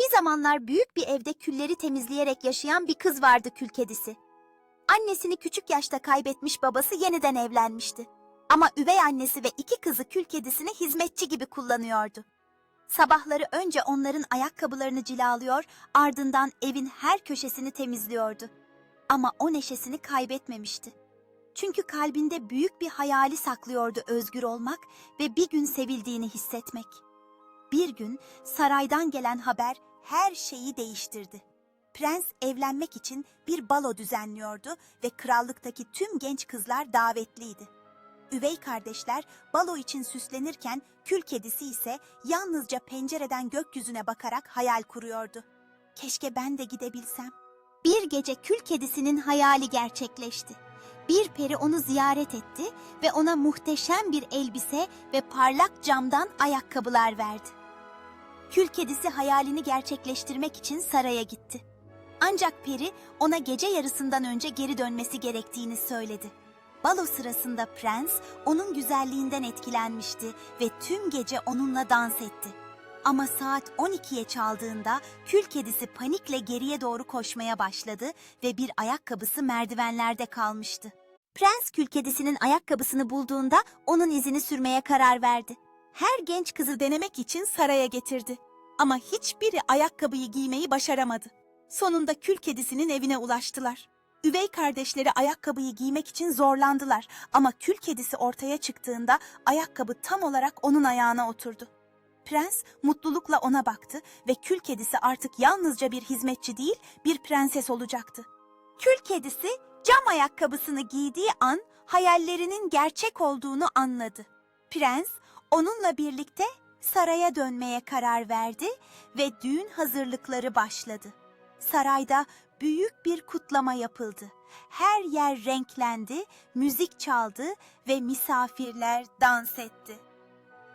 Bir zamanlar büyük bir evde külleri temizleyerek yaşayan bir kız vardı kül kedisi. Annesini küçük yaşta kaybetmiş babası yeniden evlenmişti. Ama üvey annesi ve iki kızı kül kedisini hizmetçi gibi kullanıyordu. Sabahları önce onların ayakkabılarını cilalıyor, ardından evin her köşesini temizliyordu. Ama o neşesini kaybetmemişti. Çünkü kalbinde büyük bir hayali saklıyordu özgür olmak ve bir gün sevildiğini hissetmek. Bir gün saraydan gelen haber her şeyi değiştirdi. Prens evlenmek için bir balo düzenliyordu ve krallıktaki tüm genç kızlar davetliydi. Üvey kardeşler balo için süslenirken kül kedisi ise yalnızca pencereden gökyüzüne bakarak hayal kuruyordu. Keşke ben de gidebilsem. Bir gece kül kedisinin hayali gerçekleşti. Bir peri onu ziyaret etti ve ona muhteşem bir elbise ve parlak camdan ayakkabılar verdi. Kül kedisi hayalini gerçekleştirmek için saraya gitti. Ancak peri ona gece yarısından önce geri dönmesi gerektiğini söyledi. Balo sırasında prens onun güzelliğinden etkilenmişti ve tüm gece onunla dans etti. Ama saat 12'ye çaldığında kül kedisi panikle geriye doğru koşmaya başladı ve bir ayakkabısı merdivenlerde kalmıştı. Prens kül kedisinin ayakkabısını bulduğunda onun izini sürmeye karar verdi. Her genç kızı denemek için saraya getirdi. Ama hiçbiri ayakkabıyı giymeyi başaramadı. Sonunda kül kedisinin evine ulaştılar. Üvey kardeşleri ayakkabıyı giymek için zorlandılar ama kül kedisi ortaya çıktığında ayakkabı tam olarak onun ayağına oturdu. Prens mutlulukla ona baktı ve kül kedisi artık yalnızca bir hizmetçi değil, bir prenses olacaktı. Kül kedisi cam ayakkabısını giydiği an hayallerinin gerçek olduğunu anladı. Prens onunla birlikte saraya dönmeye karar verdi ve düğün hazırlıkları başladı. Sarayda büyük bir kutlama yapıldı. Her yer renklendi, müzik çaldı ve misafirler dans etti.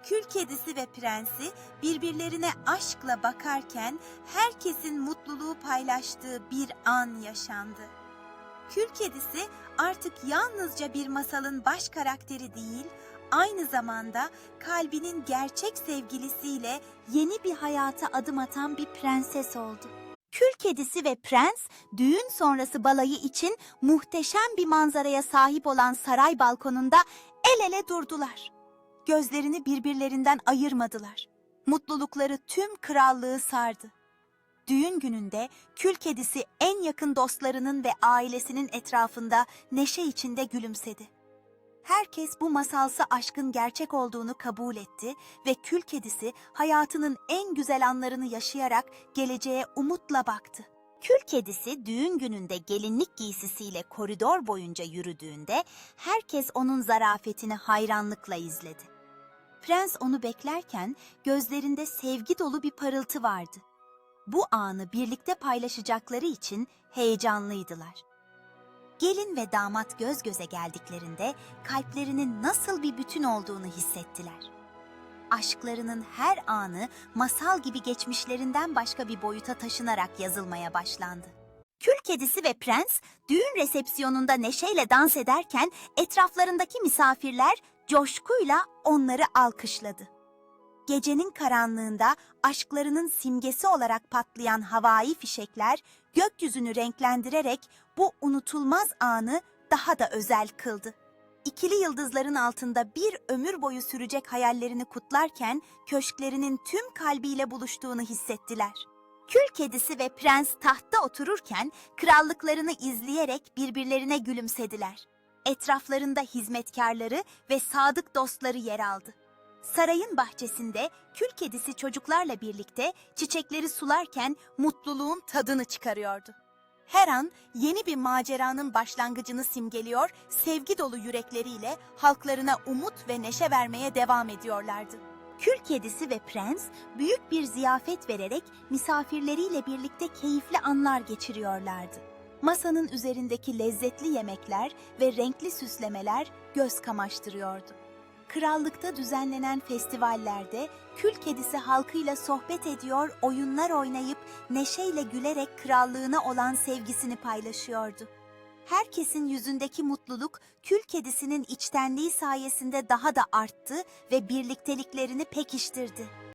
Kül kedisi ve prensi birbirlerine aşkla bakarken herkesin mutluluğu paylaştığı bir an yaşandı. Kül kedisi artık yalnızca bir masalın baş karakteri değil, aynı zamanda kalbinin gerçek sevgilisiyle yeni bir hayata adım atan bir prenses oldu. Kül kedisi ve prens düğün sonrası balayı için muhteşem bir manzaraya sahip olan saray balkonunda el ele durdular. Gözlerini birbirlerinden ayırmadılar. Mutlulukları tüm krallığı sardı. Düğün gününde kül kedisi en yakın dostlarının ve ailesinin etrafında neşe içinde gülümsedi. Herkes bu masalsı aşkın gerçek olduğunu kabul etti ve kül kedisi hayatının en güzel anlarını yaşayarak geleceğe umutla baktı. Kül kedisi düğün gününde gelinlik giysisiyle koridor boyunca yürüdüğünde herkes onun zarafetini hayranlıkla izledi. Prens onu beklerken gözlerinde sevgi dolu bir parıltı vardı. Bu anı birlikte paylaşacakları için heyecanlıydılar. Gelin ve damat göz göze geldiklerinde kalplerinin nasıl bir bütün olduğunu hissettiler. Aşklarının her anı masal gibi geçmişlerinden başka bir boyuta taşınarak yazılmaya başlandı. Kül kedisi ve prens düğün resepsiyonunda neşeyle dans ederken etraflarındaki misafirler coşkuyla onları alkışladı. Gecenin karanlığında aşklarının simgesi olarak patlayan havai fişekler gökyüzünü renklendirerek bu unutulmaz anı daha da özel kıldı. İkili yıldızların altında bir ömür boyu sürecek hayallerini kutlarken köşklerinin tüm kalbiyle buluştuğunu hissettiler. Kül kedisi ve prens tahtta otururken krallıklarını izleyerek birbirlerine gülümsediler. Etraflarında hizmetkarları ve sadık dostları yer aldı. Sarayın bahçesinde kül kedisi çocuklarla birlikte çiçekleri sularken mutluluğun tadını çıkarıyordu. Her an yeni bir maceranın başlangıcını simgeliyor, sevgi dolu yürekleriyle halklarına umut ve neşe vermeye devam ediyorlardı. Kül kedisi ve prens büyük bir ziyafet vererek misafirleriyle birlikte keyifli anlar geçiriyorlardı. Masanın üzerindeki lezzetli yemekler ve renkli süslemeler göz kamaştırıyordu. Krallıkta düzenlenen festivallerde kül kedisi halkıyla sohbet ediyor, oyunlar oynayıp neşeyle gülerek krallığına olan sevgisini paylaşıyordu. Herkesin yüzündeki mutluluk kül kedisinin içtenliği sayesinde daha da arttı ve birlikteliklerini pekiştirdi.